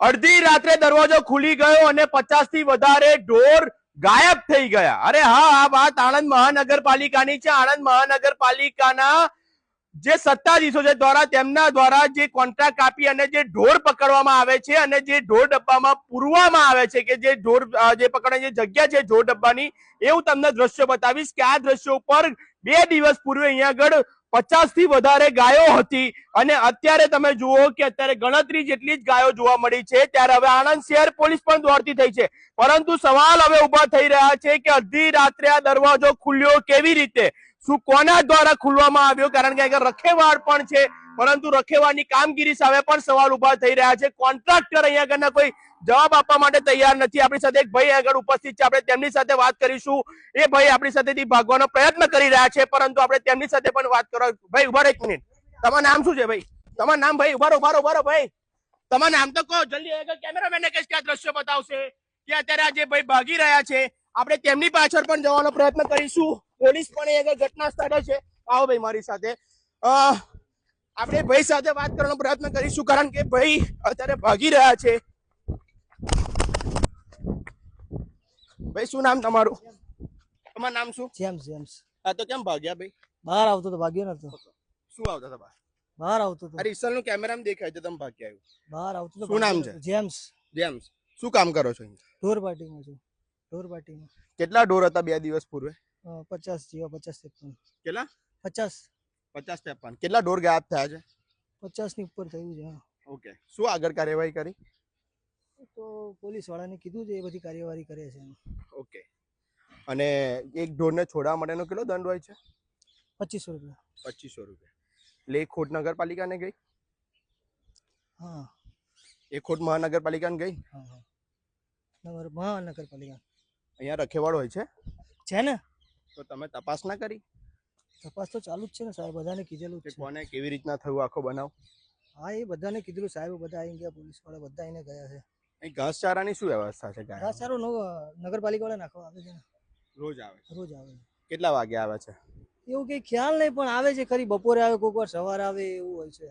અડધી રાત્રે દરવાજો ખુલી ગયો અને પચાસથી વધારે ઢોર ગાયબ થઈ ગયા. અરે હા, આ વાત આણંદ મહાનગરપાલિકાની છે. આણંદ મહાનગરપાલિકાના જે સત્તાધીશો છે, દ્વારા તેમના દ્વારા જે કોન્ટ્રાક્ટ આપી અને જે ઢોર પકડવામાં આવે છે અને જે ઢોર ડબ્બામાં પૂરવામાં આવે છે કે જે ઢોર જે પકડવાની જે જગ્યા છે ઢોર ડબ્બાની, એવું તમને દ્રશ્ય બતાવીશ કે આ દ્રશ્યો ઉપર બે દિવસ પૂર્વે અહીંયા આગળ પચાસથી વધારે ગાયો હતી. અને અત્યારે તમે જુઓ કે અત્યારે ગણતરી જેટલી જ ગાયો જોવા મળી છે, ત્યારે હવે આણંદ શહેર પોલીસ પણ દોડતી થઈ છે. પરંતુ સવાલ હવે ઊભા થઈ રહ્યા છે કે અડધી રાત્રે આ દરવાજો ખુલ્યો કેવી રીતે? શું કોના દ્વારા ખુલવામાં આવ્યો? કારણ કે રખેવાળ પણ છે. પરંતુ રખેવાની કામગીરી સામે પણ સવાલ ઊભા થઈ રહ્યા છે. કોન્ટ્રાક્ટર અહીંયા આગળના કોઈ જવાબ આપવા માટે તૈયાર નથી. આપણી સાથે એક ભાઈ આગળ ઉપસ્થિત છે. આપણે તેમની સાથે વાત કરીશું. એ ભાઈ આપણી સાથેથી ભાગવાનો પ્રયત્ન કરી રહ્યા છે, પરંતુ આપણે તેમની સાથે પણ વાત કરો. ભાઈ, ઊભા એક મિનિટ. તમારું નામ શું છે ભાઈ? તમારું નામ ભાઈ ઉભારો ઉભારો ઊભા રહો ઊભા રહો ભાઈ. તમારું નામ તો કહો. જલ્દી આગળ કેમેરામેનને કહીશ કે દ્રશ્ય બતાવશે કે અત્યારે આ જે ભાઈ ભાગી રહ્યા છે, આપણે તેમની પાછળ પણ જવાનો પ્રયત્ન કરીશું. પોલીસ પણ આગળ ઘટના સ્થળે છે. આવો ભાઈ મારી સાથે. આપણે ભાઈ સાથે વાત કરવાનો પ્રયત્ન કરીશું કારણ કે ભાઈ અત્યારે ભાગી રહ્યા છે. ભાઈ શું નામ તમારું? તમારું નામ શું? James James. હા તો કેમ ભાગ્યા ભાઈ? બહાર આવતો તો ભાગ્યો નતો શું આવતો હતા બહાર? બહાર આવતો તો. અરે ઈસલનું કેમેરામાં દેખાય છે તમે ભાગ્યા આવ્યું બહાર આવતો તો શું નામ છે? જેમ્સ. જેમ્સ. શું કામ કરો છો? ઢોર પાર્ટીમાં છું. ઢોર પાર્ટીમાં. કેટલા ઢોર હતા બે દિવસ પૂર્વે? પચાસ જેવા પચાસ કેટલા? પચાસ. પચાસ ત્રેપન. કેટલા ઢોર ગાયબ થયા છે? પચાસની ઉપર થયું છે હા. ઓકે. શું આગળ કાર્યવાહી કરી? તો પોલીસ વાળાને કીધું છે એ બધી કાર્યવાહી કરે છે. ઓકે. અને એક ઢોરને છોડવા માટેનો કેટલો દંડ હોય છે? પચીસો રૂપિયા. પચીસો રૂપિયા. એટલે એક ખોટ નગરપાલિકાને ગઈ? હા. એક ખોટ મહાનગરપાલિકાને ગઈ? હા હા. નગર મહાનગરપાલિકા. અહીંયા રખેવાળ હોય છે? છે ને? તો તમે તપાસ ના કરી? તપાસ તો ચાલુ જ છે ને સાહેબ બધાને કીધેલું છે. કોને કેવી રીતના થયું આખો બનાવ? હા એ બધાને કીધેલું સાહેબ બધા આવી ગયા પોલીસવાળા બધા આવીને ગયા છે. અહીં ઘાસચારાની શું વ્યવસ્થા છે ઘાસચારો નગરપાલિકા વાળા નાખવા આવે છે રોજ આવે રોજ આવે કેટલા વાગે આવે છે? એવું કઈ ખ્યાલ નહીં પણ આવે છે ખરી. બપોરે આવે કોઈક વાર સવારે આવે એવું હોય છે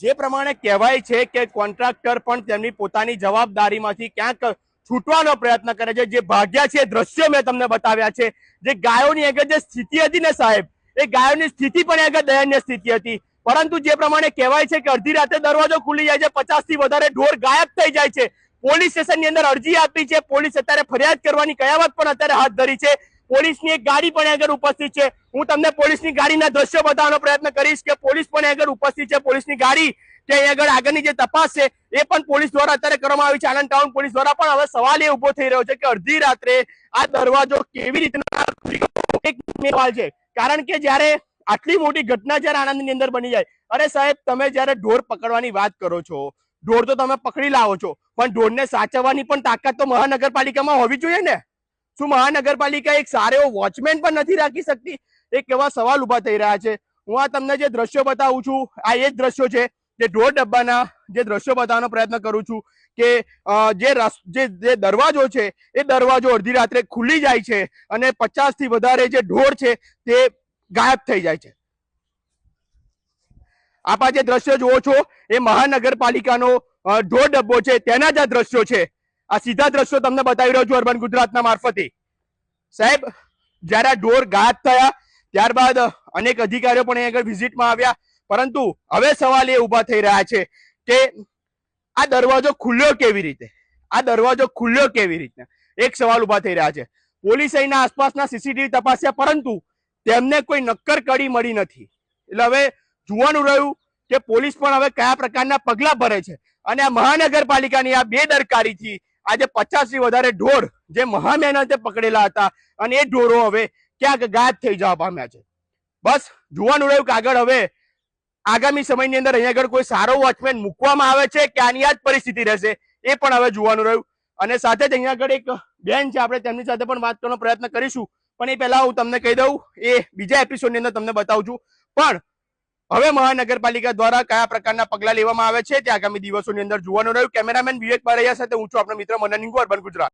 જે પ્રમાણે કહેવાય છે કે કોન્ટ્રાક્ટર પણ તેમની પોતાની જવાબદારીમાંથી ક્યાંક છૂટવાનો પ્રયત્ન કરે છે. જે ભાગ્યા છે દ્રશ્યો મેં તમને બતાવ્યા છે. જે ગાયોની આગળ જે સ્થિતિ હતી ને સાહેબ, એ ગાયોની સ્થિતિ પણ આગળ દયનીય સ્થિતિ હતી. પરંતુ જે પ્રમાણે કહેવાય છે કે અડધી રાતે દરવાજો ખુલી જાય છે પચાસથી વધારે ઢોર ગાયબ થઈ જાય છે. પોલીસ સ્ટેશનની અંદર અરજી આપી છે. પોલીસ અત્યારે ફરિયાદ કરવાની કયાવત પણ અત્યારે હાથ ધરી છે. પોલીસની એક ગાડી પણ આગળ ઉપસ્થિત છે. હું તમને પોલીસની ગાડીના દ્રશ્યો બતાવવાનો પ્રયત્ન કરીશ કે પોલીસ પણ આગળ ઉપસ્થિત છે. પોલીસની ગાડી કે આગળ આગળની જે તપાસ છે, એ પણ પોલીસ દ્વારા અત્યારે કરવામાં આવી છે. આણંદ ટાઉન પોલીસ દ્વારા પણ હવે સવાલ એ ઊભો થઈ રહ્યો છે કે અડધી રાત્રે આ દરવાજો કેવી રીતના છે. કારણ કે જ્યારે આટલી મોટી ઘટના જ્યારે આણંદની અંદર બની જાય, અરે સાહેબ, તમે જ્યારે ઢોર પકડવાની વાત કરો છો, ઢોર તો તમે પકડી લાવો છો, પણ ઢોરને સાચવવાની પણ તાકાત તો મહાનગરપાલિકામાં હોવી જોઈએ ને. શું મહાનગરપાલિકા એક સારો એવો વોચમેન પણ નથી રાખી શકતી? એક એવા સવાલ ઊભા થઈ રહ્યા છે. હું આ તમને જે દ્રશ્યો બતાવું છું, આ એ જ દ્રશ્યો છે જે ઢોર ડબ્બાના જે દ્રશ્યો બતાવવાનો પ્રયત્ન કરું છું કે જે જે દરવાજો છે, એ દરવાજો અડધી રાત્રે ખુલી જાય છે અને પચાસથી વધારે જે ઢોર છે તે ગાયબ થઈ જાય છે. આપા જે દ્રશ્યો જુઓ છો, એ મહાનગરપાલિકાનો ઢોર ડબ્બો છે, તેના જ આ દ્રશ્યો છે. આ સીધા દ્રશ્યો તમને બતાવી રહ્યો છું અર્બન ગુજરાતના મારફતે. સાહેબ, જ્યારે ઢોર ગાત થયા, ત્યારબાદ અનેક અધિકારીઓ પણ આગળ વિઝિટમાં આવ્યા. પરંતુ હવે સવાલ એ ઊભા થઈ રહ્યા છે કે આ દરવાજો ખુલ્યો કેવી રીતે? આ દરવાજો ખુલ્યો કેવી રીતે? એક સવાલ ઊભા થઈ રહ્યા છે. પોલીસ અહીંના આસપાસના સીસીટીવી તપાસ્યા, પરંતુ તેમને કોઈ નક્કર કડી મળી નથી. એટલે હવે જોવાનું રહ્યું કે પોલીસ પણ હવે કયા પ્રકારના પગલા ભરે છે. અને આ મહાનગરપાલિકાની આ બેદરકારીથી આજે પચાસથી વધારે ઢોર જે મહા મહેનતે પકડેલા હતા અને એ ઢોરો હવે ક્યાંક ગાયબ થઈ જવા પામ્યા છે. બસ જોવાનું રહ્યું કે આગળ હવે આગામી સમયની અંદર અહીંયા આગળ કોઈ સારો વોચમેન મૂકવામાં આવે છે કે આની આ જ પરિસ્થિતિ રહેશે એ પણ હવે જોવાનું રહ્યું. અને સાથે જ અહીંયા આગળ એક બેન છે, આપણે તેમની સાથે પણ વાત કરવાનો પ્રયત્ન કરીશું. પણ એ પહેલા હું તમને કહી દઉં, એ બીજા એપિસોડની અંદર તમને બતાવું છું. પણ હવે મહાનગરપાલિકા દ્વારા કયા પ્રકારના પગલા લેવામાં આવે છે? તે આગામી દિવસોની અંદર જોવાનું રહ્યું. કેમેરામેન વિવેક બારૈયા સાથે હું છું આપણો મિત્ર મનન ઇંગુ અર્બન ગુજરાત.